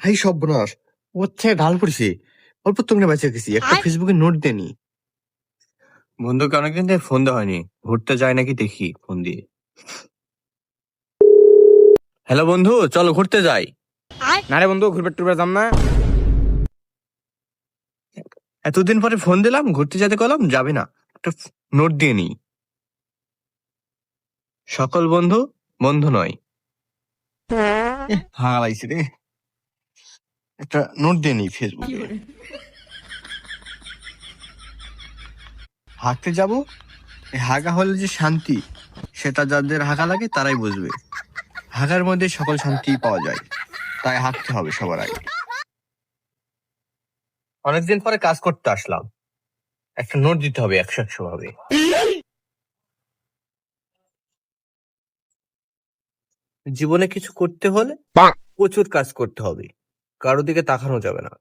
High সর্বনাশ ওর থেকে ঢাল পড়ছে? অল্প তুমি বেঁচে গেছি। একটা ফেসবুকে নোট দেনি বন্ধুকে অনেকদিন থেকে ফোন দেওয়া হয়নি। ঘুরতে যায় নাকি দেখি ফোন দিয়ে। হ্যালো বন্ধু চলো ঘুরতে যাই। না রে বন্ধু ঘুরবে টুরবে যাম না। এতদিন পরে ফোন দিলাম ঘুরতে যেতে গেলাম যাবে না। একটা নোট দিয়ে নি। সকল বন্ধু বন্ধু নয়। হ্যাঁ। লাগছে রে। একটা নোট দিয়ে ফেসবুকে হাঁকতে যাব? এই হাগা হলে যে শান্তি সেটা যাদের হাগা লাগে তারাই বুঝবে। হাগার মধ্যে সকল শান্তি পাওয়া যায়। তাই হাঁকতে হবে সবার আগে। অনেকদিন পরে কাজ করতে আসলাম। একটা নোট দিতে হবে একশো একশো ভাবে। জীবনে কিছু করতে হলে প্রচুর কাজ করতে হবে। কারও দিকে তাকানো যাবে না।